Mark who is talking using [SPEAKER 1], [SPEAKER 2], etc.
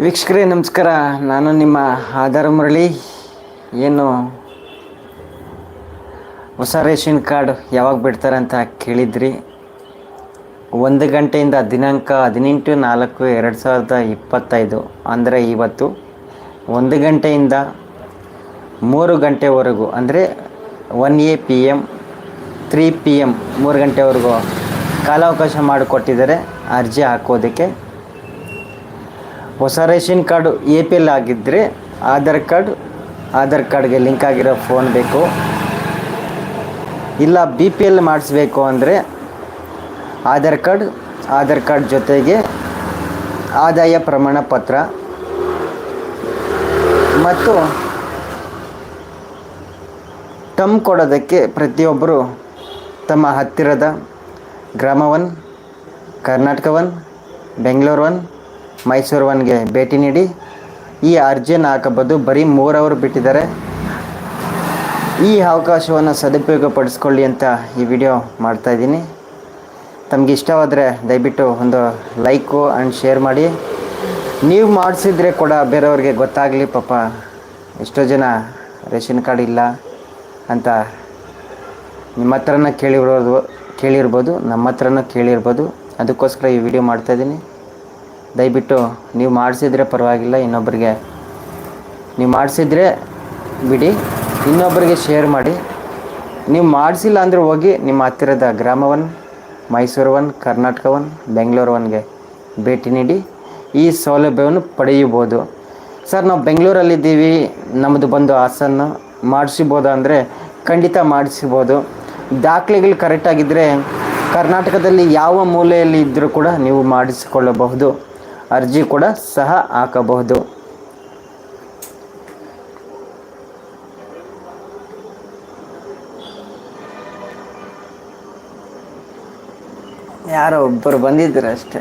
[SPEAKER 1] ವೀಕ್ಷಕರೇ, ನಮಸ್ಕಾರ. ನಾನು ನಿಮ್ಮ ಆಧಾರ ಮುರಳಿ. ಏನು ಹೊಸ ರೇಷನ್ ಕಾರ್ಡ್ ಯಾವಾಗ ಬಿಡ್ತಾರೆ ಅಂತ ಕೇಳಿದ್ರಿ. ಒಂದು ಗಂಟೆಯಿಂದ ದಿನಾಂಕ ಹದಿನೆಂಟು ನಾಲ್ಕು ಎರಡು ಸಾವಿರದ ಇಪ್ಪತ್ತೈದು, ಅಂದರೆ ಇವತ್ತು ಒಂದು ಗಂಟೆಯಿಂದ ಮೂರು ಗಂಟೆವರೆಗೂ, ಅಂದರೆ one A P M three P M ಮೂರು ಗಂಟೆವರೆಗೂ ಕಾಲಾವಕಾಶ ಮಾಡಿಕೊಟ್ಟಿದ್ದಾರೆ. ಅರ್ಜಿ ಹಾಕೋದಕ್ಕೆ ಹೊಸ ration card A P L ಆಗಿದ್ದರೆ ಆಧಾರ್ ಕಾರ್ಡ್, ಆಧಾರ್ ಕಾರ್ಡ್ಗೆ ಲಿಂಕ್ ಆಗಿರೋ ಫೋನ್ ಬೇಕು. ಇಲ್ಲ ಬಿ ಪಿ ಎಲ್ ಮಾಡಿಸ್ಬೇಕು ಅಂದರೆ ಆಧಾರ್ ಕಾರ್ಡ್ ಆಧಾರ್ ಕಾರ್ಡ್ ಜೊತೆಗೆ ಆದಾಯ ಪ್ರಮಾಣ ಪತ್ರ ಮತ್ತು ತಮ್ಮ ಕೊಡೋದಕ್ಕೆ ಪ್ರತಿಯೊಬ್ಬರು ತಮ್ಮ ಹತ್ತಿರದ ಗ್ರಾಮ one Karnataka one Bengaluru one Mysuru ಒನ್ಗೆ ಭೇಟಿ ನೀಡಿ ಈ ಅರ್ಜಿಯನ್ನು ಹಾಕಬಹುದು. ಬರೀ ಮೂರು ಅವರು ಬಿಟ್ಟಿದ್ದಾರೆ. ಈ ಅವಕಾಶವನ್ನು ಸದುಪಯೋಗ ಪಡಿಸ್ಕೊಳ್ಳಿ ಅಂತ ಈ ವಿಡಿಯೋ ಮಾಡ್ತಾಯಿದ್ದೀನಿ ತಮಗೆ ಇಷ್ಟವಾದರೆ ದಯವಿಟ್ಟು ಒಂದು ಲೈಕು ಆ್ಯಂಡ್ ಶೇರ್ ಮಾಡಿ. ನೀವು ಮಾಡಿಸಿದ್ರೆ ಕೂಡ ಬೇರೆಯವ್ರಿಗೆ ಗೊತ್ತಾಗಲಿ ಪಾಪ. ಎಷ್ಟೋ ಜನ ರೇಷನ್ ಕಾರ್ಡ್ ಇಲ್ಲ ಅಂತ ನಿಮ್ಮ ಹತ್ರನ ಕೇಳಿರೋದು ಕೇಳಿರ್ಬೋದು, ನಮ್ಮ ಹತ್ರನೂ ಕೇಳಿರ್ಬೋದು. ಅದಕ್ಕೋಸ್ಕರ ಈ ವಿಡಿಯೋ ಮಾಡ್ತಾಯಿದ್ದೀನಿ ದಯವಿಟ್ಟು ನೀವು ಮಾಡಿಸಿದ್ರೆ ಪರವಾಗಿಲ್ಲ ಇನ್ನೊಬ್ಬರಿಗೆ ನೀವು ಮಾಡಿಸಿದ್ರೆ ಬಿಡಿ ಇನ್ನೊಬ್ಬರಿಗೆ ಶೇರ್ ಮಾಡಿ. ನೀವು ಮಾಡಿಸಿಲ್ಲ ಅಂದರೆ ಹೋಗಿ ನಿಮ್ಮ ಹತ್ತಿರದ ಗ್ರಾಮ one Mysuru one Karnataka one Bengaluru ಒನ್ಗೆ ಭೇಟಿ ನೀಡಿ, ಈ ಸೌಲಭ್ಯವನ್ನು ಪಡೆಯಬೋದು ಸರ್, ನಾವು ಬೆಂಗಳೂರಲ್ಲಿದ್ದೀವಿ, ನಮ್ಮದು ಬಂದು ಹಾಸನ್ನು ಮಾಡಿಸಿಬೋದು ಅಂದರೆ ಖಂಡಿತ ಮಾಡಿಸಿಬೋದು. ದಾಖಲೆಗಳು ಕರೆಕ್ಟಾಗಿದ್ದರೆ ಕರ್ನಾಟಕದಲ್ಲಿ ಯಾವ ಮೂಲೆಯಲ್ಲಿ ಇದ್ದರೂ ಕೂಡ ನೀವು ಮಾಡಿಸಿಕೊಳ್ಳಬಹುದು. ಅರ್ಜಿ ಕೂಡ ಸಹ ಹಾಕಬಹುದು. ಯಾರೋ ಒಬ್ಬರು ಬಂದಿದ್ರು ಅಷ್ಟೇ.